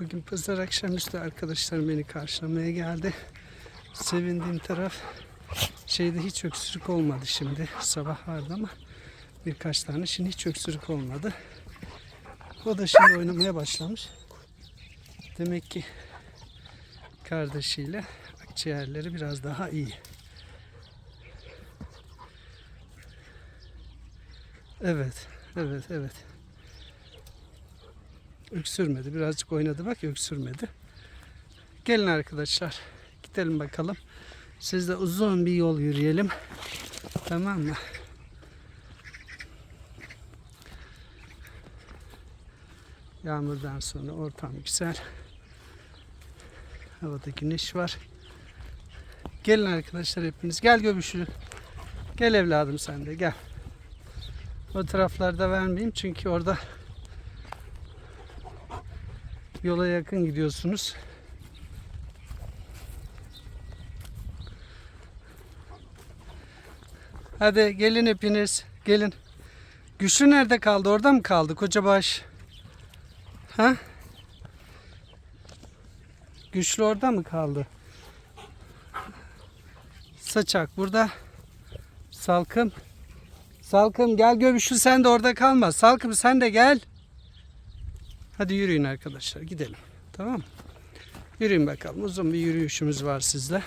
Bugün pazar akşamüstü arkadaşlarım beni karşılamaya geldi. Sevindiğim taraf şeyde hiç öksürük olmadı şimdi. Sabah vardı ama birkaç tane şimdi hiç öksürük olmadı. O da şimdi oynamaya başlamış. Demek ki kardeşiyle akciğerleri biraz daha iyi. Evet, evet, evet. Öksürmedi. Birazcık oynadı bak öksürmedi. Gelin arkadaşlar. Gidelim bakalım. Sizle uzun bir yol yürüyelim. Tamam mı? Yağmurdan sonra ortam güzel. Havada güneş var. Gelin arkadaşlar hepiniz. Gel göbüşlü. Gel evladım sen de gel. O taraflarda vermeyeyim çünkü orada yola yakın gidiyorsunuz. Hadi gelin hepiniz. Gelin. Güçlü nerede kaldı? Orada mı kaldı kocabaş? Ha? Güçlü orada mı kaldı? Saçak burada. Salkım. Salkım gel göbüşlü sen de orada kalma. Salkım sen de gel. Hadi yürüyün arkadaşlar gidelim. Tamam? Yürüyün bakalım. Uzun bir yürüyüşümüz var sizle.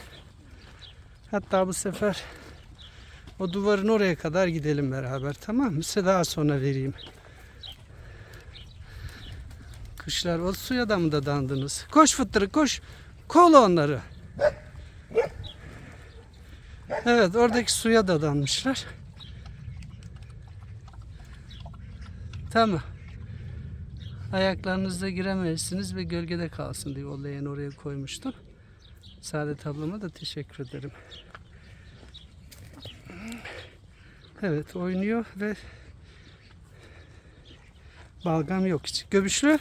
Hatta bu sefer o duvarın oraya kadar gidelim beraber. Tamam mı? Size daha sonra vereyim. Kuşlar o suya da mı dadandınız? Koş fıttırı koş. Kola onları. Evet oradaki suya dadanmışlar. Tamam. Ayaklarınızda giremezsiniz ve gölgede kalsın diye o leğeni oraya koymuştum. Saadet ablama da teşekkür ederim. Evet oynuyor ve balgam yok hiç. Göbüşlü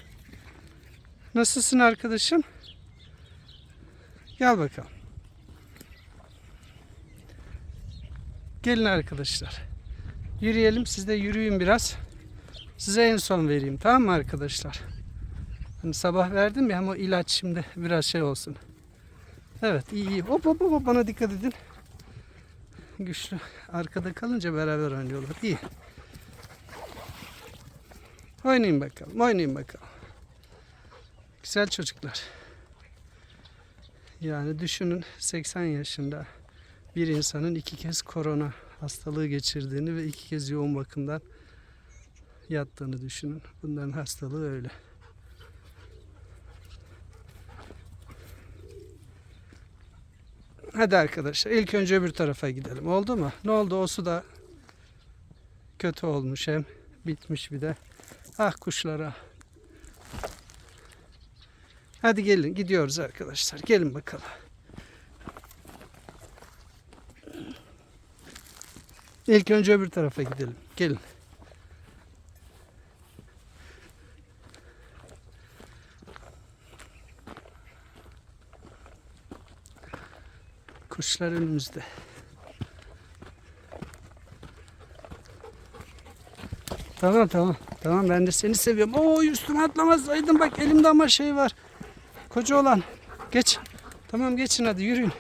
nasılsın arkadaşım? Gel bakalım. Gelin arkadaşlar. Yürüyelim siz de yürüyün biraz. Size en son vereyim tamam mı arkadaşlar? Hani sabah verdim ya ama ilaç şimdi biraz şey olsun. Evet iyi iyi. Hop hop hop bana dikkat edin. Güçlü. Arkada kalınca beraber oynuyorlar. İyi. Oynayın bakalım. Oynayın bakalım. Güzel çocuklar. Yani düşünün 80 yaşında bir insanın iki kez korona hastalığı geçirdiğini ve iki kez yoğun bakımdan yattığını düşünün. Bunların hastalığı öyle. Hadi arkadaşlar ilk önce öbür tarafa gidelim. Oldu mu? Ne oldu? O su da kötü olmuş hem bitmiş bir de. Ah kuşlara. Hadi gelin gidiyoruz arkadaşlar. Gelin bakalım. İlk önce öbür tarafa gidelim. Gelin. Kuşlar önümüzde. Tamam tamam. Tamam ben de seni seviyorum. Oo üstüme atlamasaydın bak elimde ama şey var. Koca olan. Geç. Tamam geçin hadi yürüyün.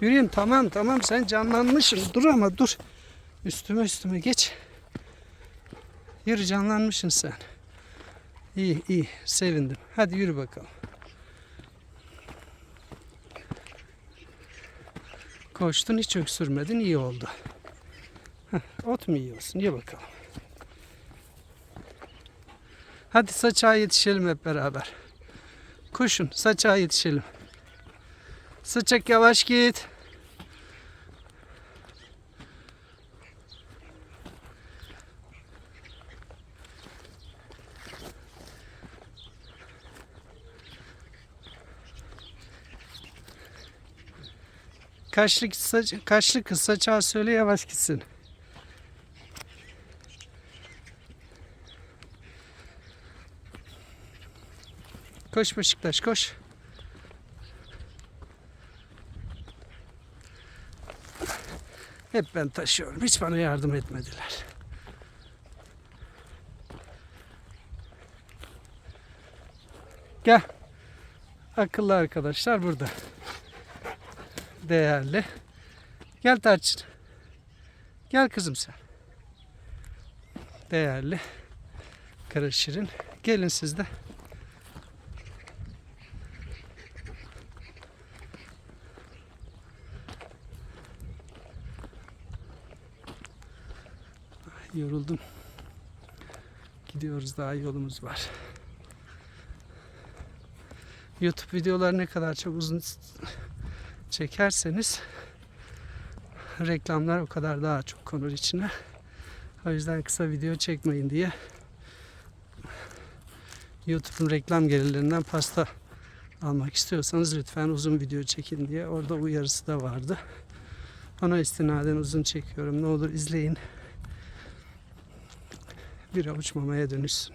Yürüyün tamam tamam sen canlanmışsın. Dur ama dur. Üstüme üstüme geç. Yürü canlanmışsın sen. İyi iyi sevindim. Hadi yürü bakalım. Koştun hiç öksürmedin iyi oldu. Heh, ot mu yiyorsun? Ye bakalım. Hadi saçağa yetişelim hep beraber. Koşun saçağa yetişelim. Saçak yavaş git. Kaçlı, saç, kaçlı kız saçağı söyle yavaş gitsin. Koş Beşiktaş koş. Hep ben taşıyorum. Hiç bana yardım etmediler. Gel. Akıllı arkadaşlar burada. Değerli. Gel Tarçın. Gel kızım sen. Değerli. Kara Şirin. Gelin siz de. Ay, Yoruldum. Gidiyoruz daha yolumuz var. YouTube videoları ne kadar çok uzun çekerseniz reklamlar o kadar daha çok konur içine. O yüzden kısa video çekmeyin diye YouTube'un reklam gelirlerinden pasta almak istiyorsanız lütfen uzun video çekin diye orada uyarısı da vardı. Ona istinaden uzun çekiyorum. Ne olur izleyin. Bir avuç mamaya dönüşsün.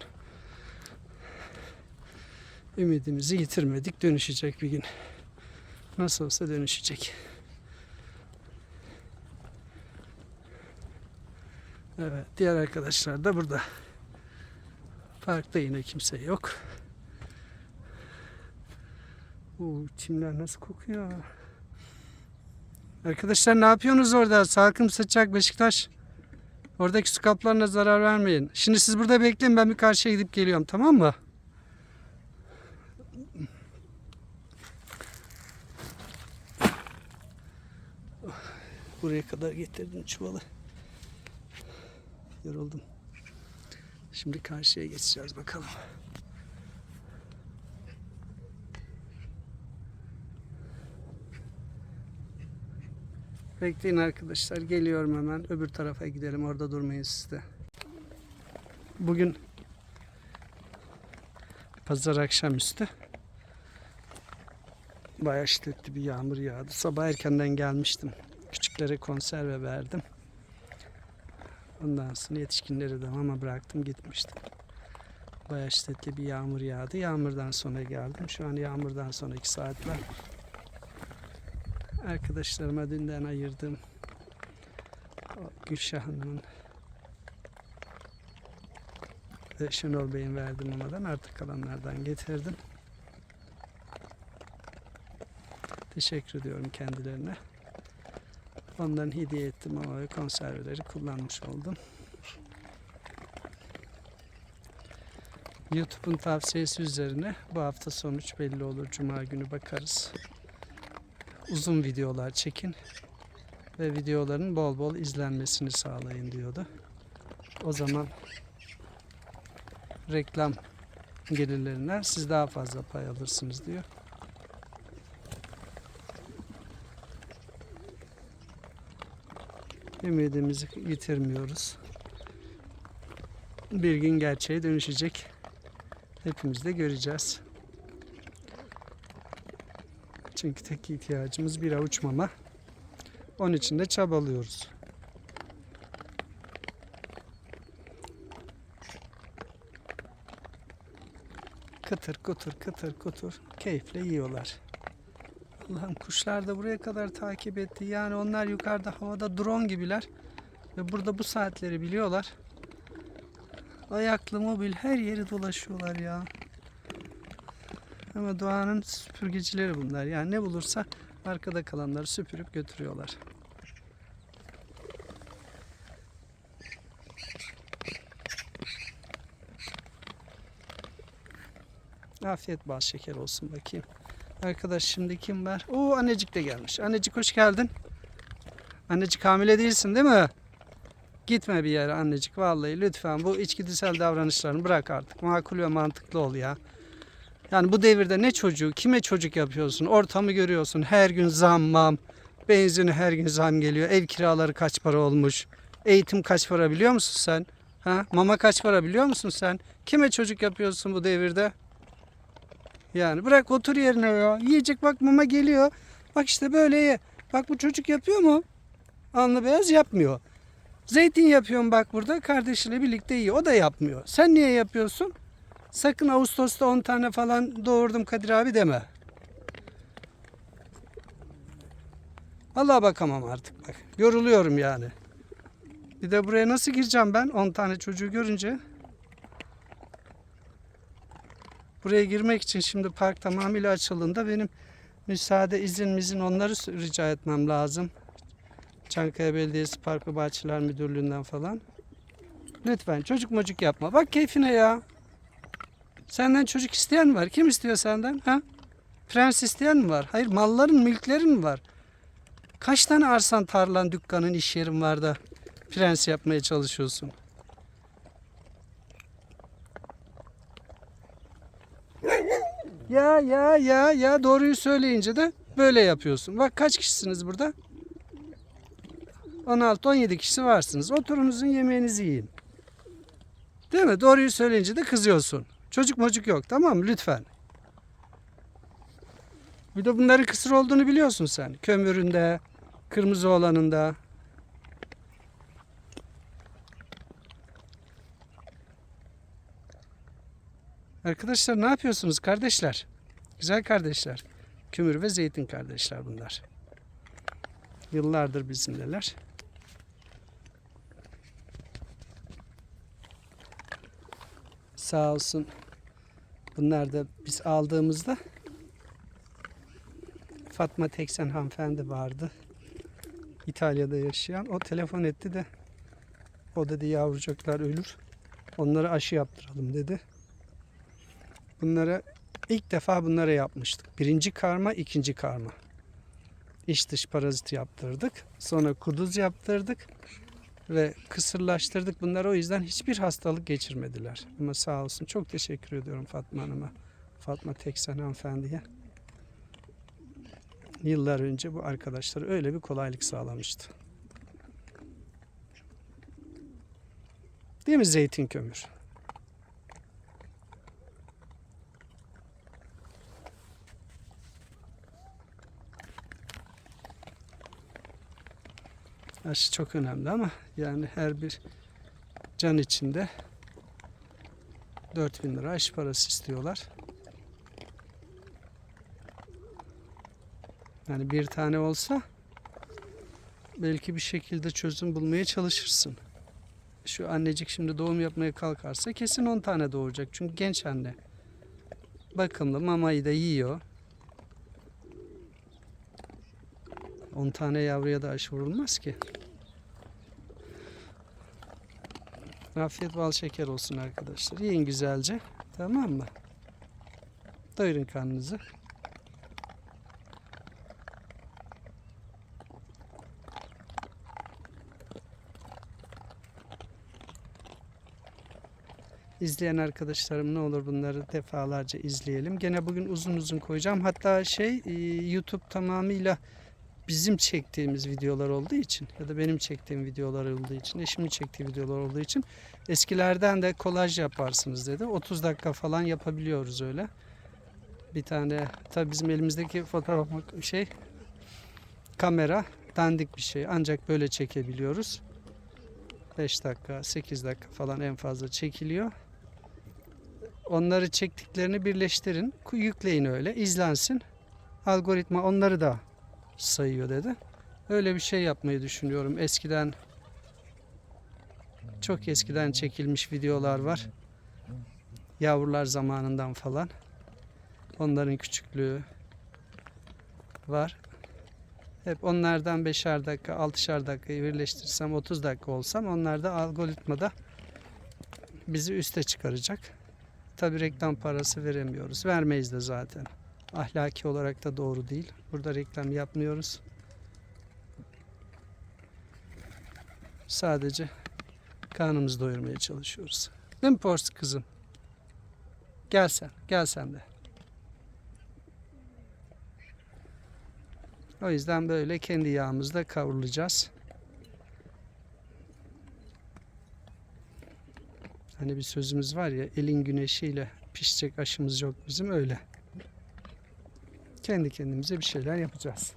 Ümidimizi yitirmedik. Dönüşecek bir gün. Nasıl olsa dönüşecek. Evet, diğer arkadaşlar da burada. Parkta yine kimse yok. Oo, çimler nasıl kokuyor? Arkadaşlar ne yapıyorsunuz orada? Salkım sıçacak Beşiktaş. Oradaki su kaplarına zarar vermeyin. Şimdi siz burada bekleyin ben bir karşıya gidip geliyorum tamam mı? Buraya kadar getirdim çuvalı. Yoruldum. Şimdi karşıya geçeceğiz bakalım. Bekleyin arkadaşlar. Geliyorum hemen. Öbür tarafa gidelim. Orada durmayın siz de. Bugün pazar akşamüstü bayağı şiddetli bir yağmur yağdı. Sabah erkenden gelmiştim. Küçüklere konserve verdim. Ondan sonra yetişkinleri de mama bıraktım gitmiştim. Bayağı şiddetli bir yağmur yağdı. Yağmurdan sonra geldim. Şu an yağmurdan sonraki saatler. Arkadaşlarıma dünden ayırdım. O Gülşah Hanım'ın ve Şenol Bey'in verdiğim mamadan artık kalanlardan getirdim. Teşekkür ediyorum kendilerine. Ondan hediye ettim ama ve konserveleri kullanmış oldum. YouTube'un tavsiyesi üzerine bu hafta sonuç belli olur. Cuma günü bakarız. Uzun videolar çekin ve videoların bol bol izlenmesini sağlayın diyordu. O zaman reklam gelirlerinden siz daha fazla pay alırsınız diyor. Ümidimizi yitirmiyoruz. Bir gün gerçeğe dönüşecek. Hepimiz de göreceğiz. Çünkü tek ihtiyacımız bir avuç mama. Onun için de çabalıyoruz. Kıtır kutur kıtır kutur keyifle yiyorlar. Allah'ım kuşlar da buraya kadar takip etti. Yani onlar yukarıda havada drone gibiler. Ve burada bu saatleri biliyorlar. Ayaklı mobil her yeri dolaşıyorlar ya. Ama doğanın süpürgecileri bunlar. Yani ne bulursa arkada kalanları süpürüp götürüyorlar. Afiyet bal şeker olsun bakayım. Arkadaş şimdi kim var? Oo annecik de gelmiş. Annecik hoş geldin. Annecik hamile değilsin değil mi? Gitme bir yere annecik vallahi lütfen bu içgüdüsel davranışlarını bırak artık. Makul ve mantıklı ol ya. Yani bu devirde ne çocuğu, kime çocuk yapıyorsun? Ortamı görüyorsun. Her gün zam mam. Benzini her gün zam geliyor. Ev kiraları kaç para olmuş? Eğitim kaç para biliyor musun sen? Ha? Mama kaç para biliyor musun sen? Kime çocuk yapıyorsun bu devirde? Yani bırak otur yerine ya. Yiyecek bak mama geliyor. Bak işte böyle ye. Bak bu çocuk yapıyor mu? Alnı beyaz yapmıyor. Zeytin yapıyorum bak burada. Kardeşiyle birlikte yiyor. O da yapmıyor. Sen niye yapıyorsun? Sakın Ağustos'ta 10 tane falan doğurdum Kadir abi deme. Vallahi bakamam artık bak. Yoruluyorum yani. Bir de buraya nasıl gireceğim ben 10 tane çocuğu görünce? Buraya girmek için şimdi park tamamıyla açıldığında benim müsaade izin mizin onları rica etmem lazım. Çankaya Belediyesi Park ve Bahçeler Müdürlüğü'nden falan. Lütfen çocuk mocuk yapma. Bak keyfine ya. Senden çocuk isteyen mi var? Kim istiyor senden? Ha? Prens isteyen mi var? Hayır malların, mülklerin mi var? Kaç tane arsan, tarlan, dükkanın, iş yerin var da prens yapmaya çalışıyorsun? Ya ya ya ya doğruyu söyleyince de böyle yapıyorsun. Bak kaç kişisiniz burada? 16-17 kişi varsınız. Oturunuzun yemeğinizi yiyin. Değil mi? Doğruyu söyleyince de kızıyorsun. Çocuk mocuk yok tamam mı? Lütfen. Bir de bunların kısır olduğunu biliyorsun sen. Kömüründe, kırmızı olanında. Arkadaşlar ne yapıyorsunuz kardeşler? Güzel kardeşler. Kömür ve zeytin kardeşler bunlar. Yıllardır bizimleler. Sağ olsun. Bunlar da biz aldığımızda Fatma Teksen hanımefendi vardı. İtalya'da yaşayan. O telefon etti de o dedi yavrucaklar ölür. Onlara aşı yaptıralım dedi. Bunlara ilk defa bunlara yapmıştık. Birinci karma, ikinci karma. İç dış parazit yaptırdık. Sonra kuduz yaptırdık. Ve kısırlaştırdık. Bunlar o yüzden hiçbir hastalık geçirmediler. Ama sağ olsun. Çok teşekkür ediyorum Fatma Hanım'a. Fatma Teksen hanımefendiye. Yıllar önce bu arkadaşlar öyle bir kolaylık sağlamıştı. Değil mi zeytin kömür? Aşı çok önemli ama yani her bir can içinde 4000 lira aşı parası istiyorlar. Yani bir tane olsa belki bir şekilde çözüm bulmaya çalışırsın. Şu annecik şimdi doğum yapmaya kalkarsa kesin 10 tane doğuracak. Çünkü genç anne. Bakımlı mamayı da yiyor. 10 tane yavruya da aşı vurulmaz ki. Afiyet bal şeker olsun arkadaşlar. Yiyin güzelce. Tamam mı? Doyurun karnınızı. İzleyen arkadaşlarım ne olur bunları defalarca izleyelim. Gene bugün uzun uzun koyacağım. Hatta şey e, YouTube tamamıyla bizim çektiğimiz videolar olduğu için ya da benim çektiğim videolar olduğu için, eşimin çektiği videolar olduğu için eskilerden de kolaj yaparsınız dedi. 30 dakika falan yapabiliyoruz öyle. Bir tane tabii bizim elimizdeki fotoğraf şey kamera dandik bir şey. Ancak böyle çekebiliyoruz. 5 dakika, 8 dakika falan en fazla çekiliyor. Onları çektiklerini birleştirin. Yükleyin öyle. izlensin. Algoritma onları da sayıyor dedi. Öyle bir şey yapmayı düşünüyorum. Eskiden çok eskiden çekilmiş videolar var. Yavrular zamanından falan. Onların küçüklüğü var. Hep onlardan 5'er dakika, 6'şer dakikayı birleştirsem 30 dakika olsam onlar da algoritmada bizi üste çıkaracak. Tabi reklam parası veremiyoruz. Vermeyiz de zaten. Ahlaki olarak da doğru değil. Burada reklam yapmıyoruz. Sadece karnımızı doyurmaya çalışıyoruz. Değil mi Pors kızım? Gel sen, gel sen de. O yüzden böyle kendi yağımızda kavrulacağız. Hani bir sözümüz var ya elin güneşiyle pişecek aşımız yok bizim öyle. Kendi kendimize bir şeyler yapacağız.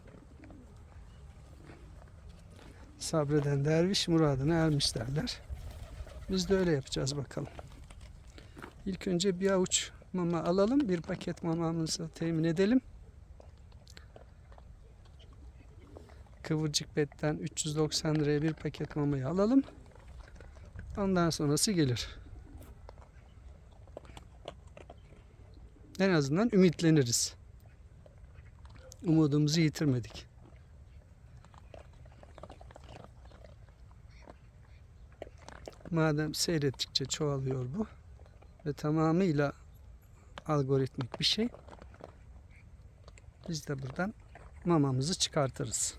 Sabreden derviş muradına ermiş derler. Biz de öyle yapacağız bakalım. İlk önce bir avuç mama alalım. Bir paket mamamızı temin edelim. Kıvırcık betten 390 liraya bir paket mamayı alalım. Ondan sonrası gelir. En azından ümitleniriz. Umudumuzu yitirmedik. Madem seyrettikçe çoğalıyor bu ve tamamıyla algoritmik bir şey. Biz de buradan mamamızı çıkartırız.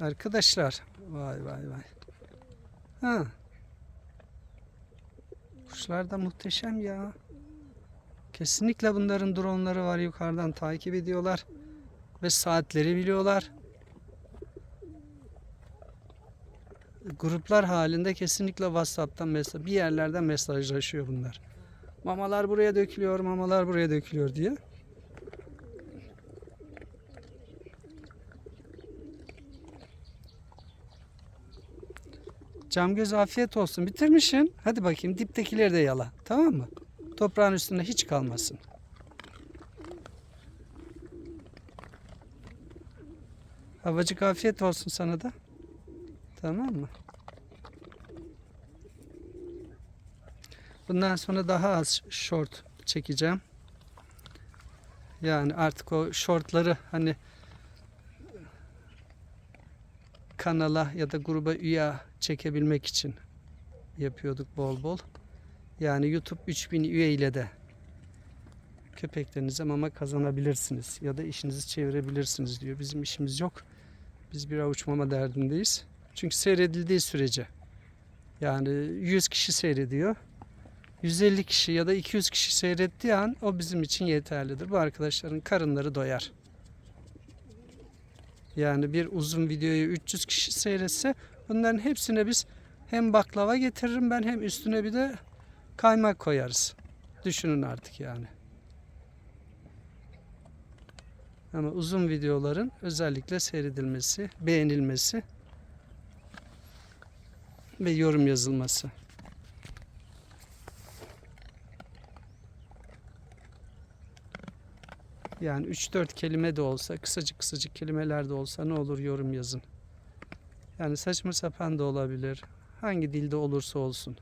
Arkadaşlar vay vay vay. Ha. Kuşlar da muhteşem ya. Kesinlikle bunların dronları var yukarıdan takip ediyorlar ve saatleri biliyorlar. Gruplar halinde kesinlikle WhatsApp'tan mesaj bir yerlerden mesajlaşıyor bunlar. Mamalar buraya dökülüyor, mamalar buraya dökülüyor diye. Cam göz afiyet olsun. Bitirmişsin. Hadi bakayım diptekileri de yala. Tamam mı? Toprağın üstünde hiç kalmasın. Havacık afiyet olsun sana da. Tamam mı? Bundan sonra daha az short çekeceğim. Yani artık o shortları hani kanala ya da gruba üye çekebilmek için yapıyorduk bol bol. Yani YouTube 3000 üye ile de köpeklerinize mama kazanabilirsiniz ya da işinizi çevirebilirsiniz diyor. Bizim işimiz yok. Biz bir avuç mama derdindeyiz. Çünkü seyredildiği sürece yani 100 kişi seyrediyor. 150 kişi ya da 200 kişi seyrettiği an o bizim için yeterlidir. Bu arkadaşların karınları doyar. Yani bir uzun videoyu 300 kişi seyretse bunların hepsine biz hem baklava getiririm ben hem üstüne bir de kaymak koyarız. Düşünün artık yani. Ama uzun videoların özellikle seyredilmesi, beğenilmesi ve yorum yazılması. Yani 3-4 kelime de olsa, kısacık kısacık kelimeler de olsa ne olur yorum yazın. Yani saçma sapan da olabilir. Hangi dilde olursa olsun.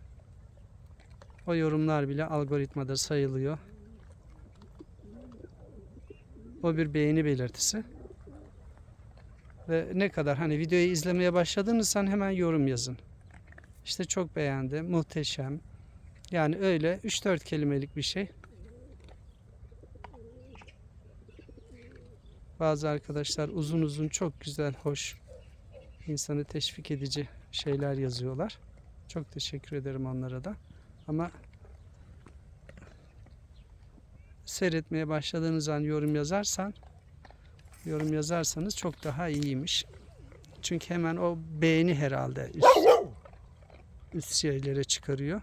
O yorumlar bile algoritmada sayılıyor. O bir beğeni belirtisi. Ve ne kadar hani videoyu izlemeye başladığınızdan hemen yorum yazın. İşte çok beğendim, muhteşem. Yani öyle 3-4 kelimelik bir şey. Bazı arkadaşlar uzun uzun çok güzel, hoş, insanı teşvik edici şeyler yazıyorlar. Çok teşekkür ederim onlara da. Ama seyretmeye başladığınız an yorum yazarsan yorum yazarsanız çok daha iyiymiş. Çünkü hemen o beğeni herhalde üst, üst şeylere çıkarıyor.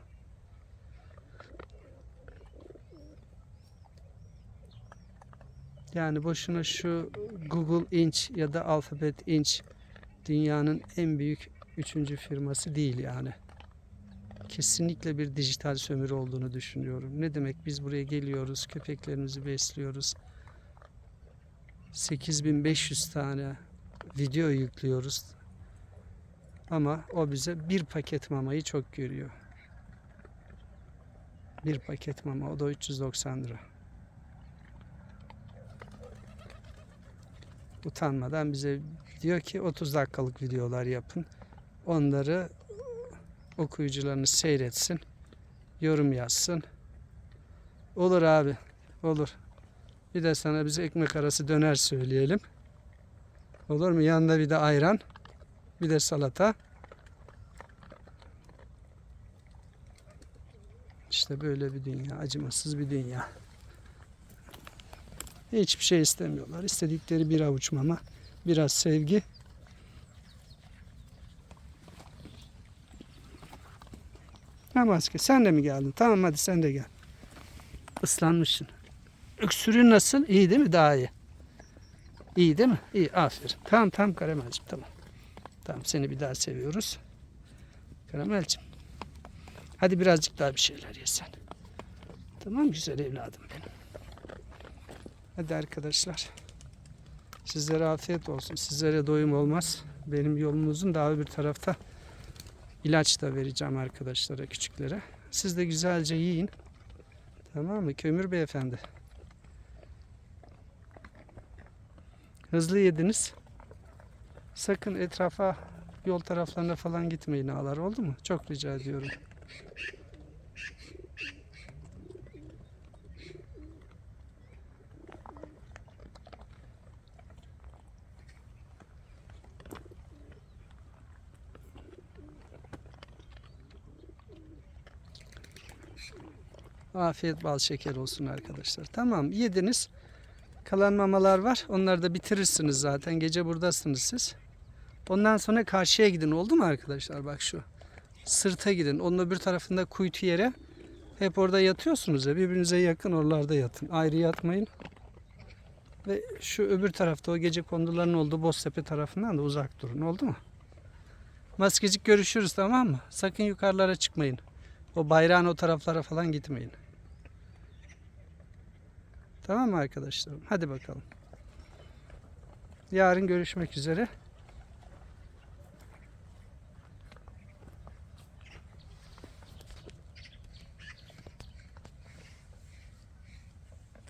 Yani boşuna şu Google Inch ya da Alphabet Inch dünyanın en büyük üçüncü firması değil yani. Kesinlikle bir dijital sömürü olduğunu düşünüyorum. Ne demek biz buraya geliyoruz, köpeklerimizi besliyoruz. 8500 tane video yüklüyoruz. Ama o bize bir paket mamayı çok görüyor. Bir paket mama o da 390 lira. Utanmadan bize diyor ki 30 dakikalık videolar yapın. Onları okuyucularını seyretsin. Yorum yazsın. Olur abi. Olur. Bir de sana bize ekmek arası döner söyleyelim. Olur mu? Yanında bir de ayran. Bir de salata. İşte böyle bir dünya. Acımasız bir dünya. Hiçbir şey istemiyorlar. İstedikleri bir avuç mama, biraz sevgi. Ha maske sen de mi geldin? Tamam hadi sen de gel. Islanmışsın. Öksürüğün nasıl? İyi değil mi? Daha iyi. İyi değil mi? İyi aferin. Tamam tamam Karamelciğim tamam. Tamam seni bir daha seviyoruz. Karamelciğim. Hadi birazcık daha bir şeyler yesen. Tamam güzel evladım benim. Hadi arkadaşlar. Sizlere afiyet olsun. Sizlere doyum olmaz. Benim yolum uzun. Daha bir tarafta ilaç da vereceğim arkadaşlara, küçüklere. Siz de güzelce yiyin. Tamam mı? Kömür beyefendi. Hızlı yediniz. Sakın etrafa, yol taraflarına falan gitmeyin ağlar oldu mu? Çok rica ediyorum. Afiyet bal şeker olsun arkadaşlar. Tamam yediniz. Kalan mamalar var. Onları da bitirirsiniz zaten. Gece buradasınız siz. Ondan sonra karşıya gidin oldu mu arkadaşlar? Bak şu. Sırta gidin. Onun öbür tarafında kuytu yere. Hep orada yatıyorsunuz ya. Birbirinize yakın oralarda yatın. Ayrı yatmayın. Ve şu öbür tarafta o gece konduların olduğu Boztepe tarafından da uzak durun. Oldu mu? Maskecik görüşürüz tamam mı? Sakın yukarılara çıkmayın. O bayrağın o taraflara falan gitmeyin. Tamam mı arkadaşlarım? Hadi bakalım. Yarın görüşmek üzere.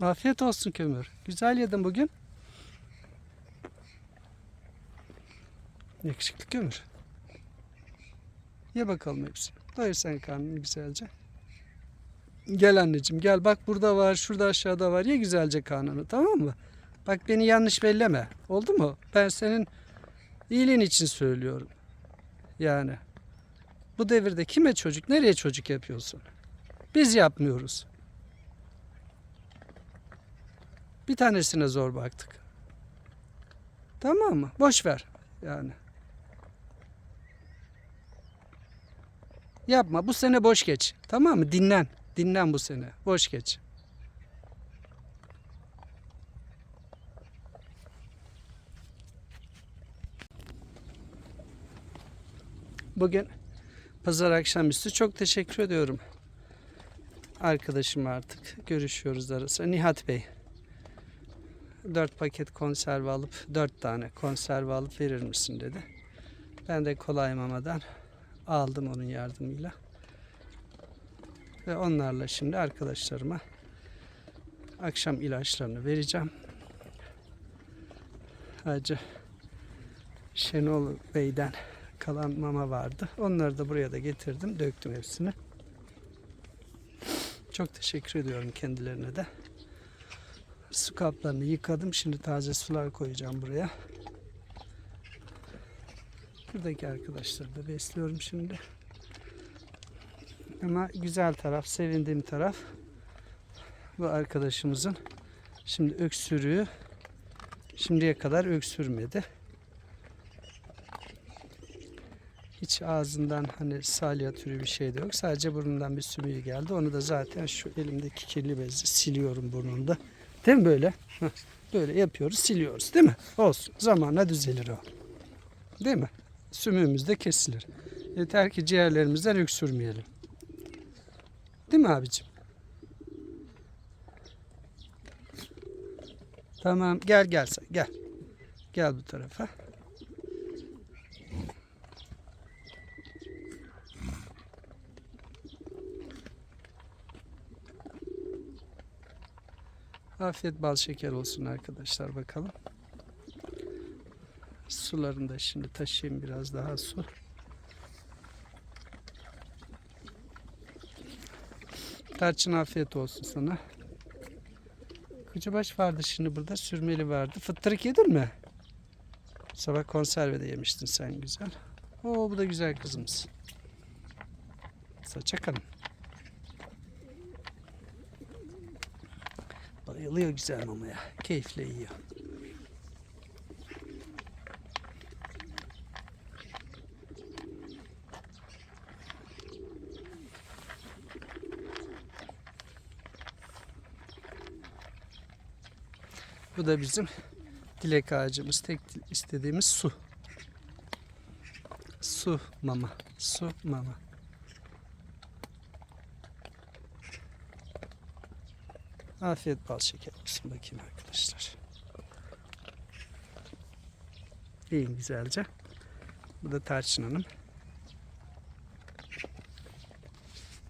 Afiyet olsun kömür. Güzel yedin bugün. Yakışıklı kömür. Ye bakalım hepsini. Doyur sen karnını güzelce. Gel anneciğim gel bak burada var şurada aşağıda var ye güzelce karnını tamam mı? Bak beni yanlış belleme oldu mu? Ben senin iyiliğin için söylüyorum. Yani bu devirde kime çocuk nereye çocuk yapıyorsun? Biz yapmıyoruz. Bir tanesine zor baktık. Tamam mı? Boş ver yani. Yapma. Bu sene boş geç. Tamam mı? Dinlen. Dinlen bu sene. Boş geç. Bugün pazar akşamüstü çok teşekkür ediyorum. Arkadaşım artık görüşüyoruz arası. Nihat Bey. 4 paket konserve alıp 4 tane konserve alıp verir misin dedi. Ben de kolay mamadan aldım onun yardımıyla. Ve onlarla şimdi arkadaşlarıma akşam ilaçlarını vereceğim. Hacı Şenol Bey'den kalan mama vardı. Onları da buraya da getirdim. Döktüm hepsini. Çok teşekkür ediyorum kendilerine de. Su kaplarını yıkadım. Şimdi taze sular koyacağım buraya. Buradaki arkadaşları da besliyorum şimdi. Ama güzel taraf, sevindiğim taraf bu arkadaşımızın şimdi öksürüğü şimdiye kadar öksürmedi. Hiç ağzından hani salya türü bir şey de yok. Sadece burnundan bir sümüğü geldi. Onu da zaten şu elimdeki kirli bezle siliyorum burnunda. Değil mi böyle? Böyle yapıyoruz, siliyoruz değil mi? Olsun. Zamanla düzelir o. Değil mi? Sümüğümüz de kesilir. Yeter ki ciğerlerimizden öksürmeyelim. Değil mi abicim? Tamam gel gel sen gel. Gel bu tarafa. Afiyet bal şeker olsun arkadaşlar bakalım. Sularını da şimdi taşıyayım biraz daha su. Tarçın afiyet olsun sana. Kocabaş vardı şimdi burada. Sürmeli vardı. Fıttırık yedin mi? Sabah konserve de yemiştin sen güzel. Oo bu da güzel kızımız. Saçak hanım. Bayılıyor güzel mamaya. Keyifle yiyor. Bu da bizim dilek ağacımız. Tek istediğimiz su. Su mama. Su mama. Afiyet bal şeker olsun bakayım arkadaşlar. Bekleyin güzelce. Bu da Tarçın Hanım.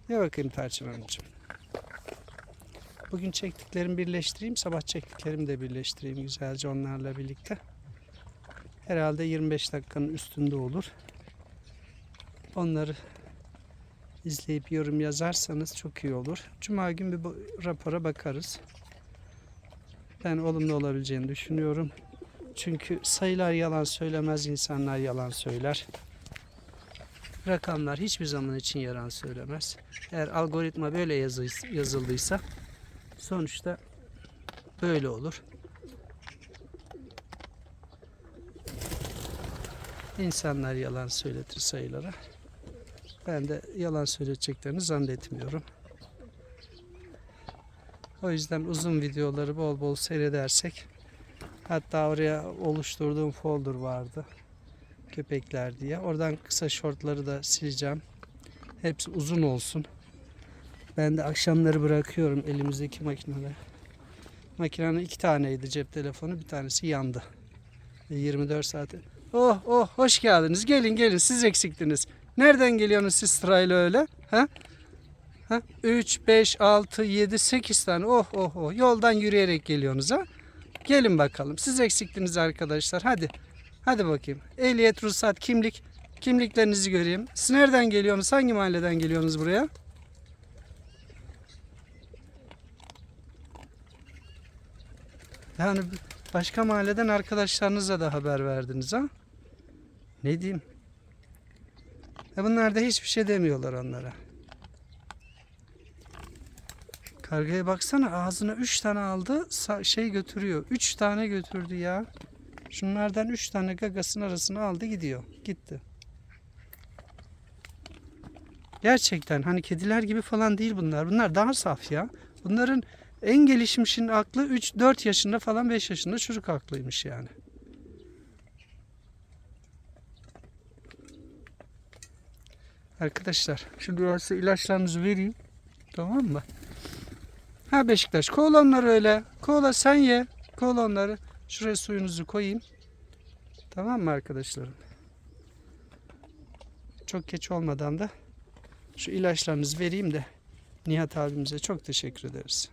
Ne bakayım Tarçın Hanımcığım. Bugün çektiklerimi birleştireyim. Sabah çektiklerimi de birleştireyim güzelce onlarla birlikte. Herhalde 25 dakikanın üstünde olur. Onları izleyip yorum yazarsanız çok iyi olur. Cuma gün bir rapora bakarız. Ben olumlu olabileceğini düşünüyorum. Çünkü sayılar yalan söylemez, insanlar yalan söyler. Rakamlar hiçbir zaman için yalan söylemez. Eğer algoritma böyle yazı- yazıldıysa sonuçta böyle olur. İnsanlar yalan söyletir sayılara. Ben de yalan söyleyeceklerini zannetmiyorum. O yüzden uzun videoları bol bol seyredersek hatta oraya oluşturduğum folder vardı. Köpekler diye. Oradan kısa shortları da sileceğim. Hepsi uzun olsun. Ben de akşamları bırakıyorum elimizdeki makineler. Makinenin iki taneydi cep telefonu. Bir tanesi yandı. E, 24 saat. Oh oh hoş geldiniz. Gelin gelin siz eksiktiniz. Nereden geliyorsunuz siz sırayla öyle? Ha? Ha? 3, 5, 6, 7, 8 tane. Oh oh oh. Yoldan yürüyerek geliyorsunuz ha? Gelin bakalım. Siz eksiktiniz arkadaşlar. Hadi. Hadi bakayım. Ehliyet, ruhsat, kimlik. Kimliklerinizi göreyim. Siz nereden geliyorsunuz? Hangi mahalleden geliyorsunuz buraya? Yani başka mahalleden arkadaşlarınıza da haber verdiniz ha? Ne diyeyim? E bunlar da hiçbir şey demiyorlar onlara. Kargaya baksana ağzına 3 tane aldı şey götürüyor. 3 tane götürdü ya. Şunlardan 3 tane gagasının arasına aldı gidiyor. Gitti. Gerçekten hani kediler gibi falan değil bunlar. Bunlar daha saf ya. Bunların en gelişmişin aklı 3-4 yaşında falan 5 yaşında çocuk aklıymış yani. Arkadaşlar şimdi ben size ilaçlarınızı vereyim. Tamam mı? Ha Beşiktaş kovala onları öyle. Kovala sen ye. Kovala onları. Şuraya suyunuzu koyayım. Tamam mı arkadaşlarım? Çok geç olmadan da şu ilaçlarınızı vereyim de Nihat abimize çok teşekkür ederiz.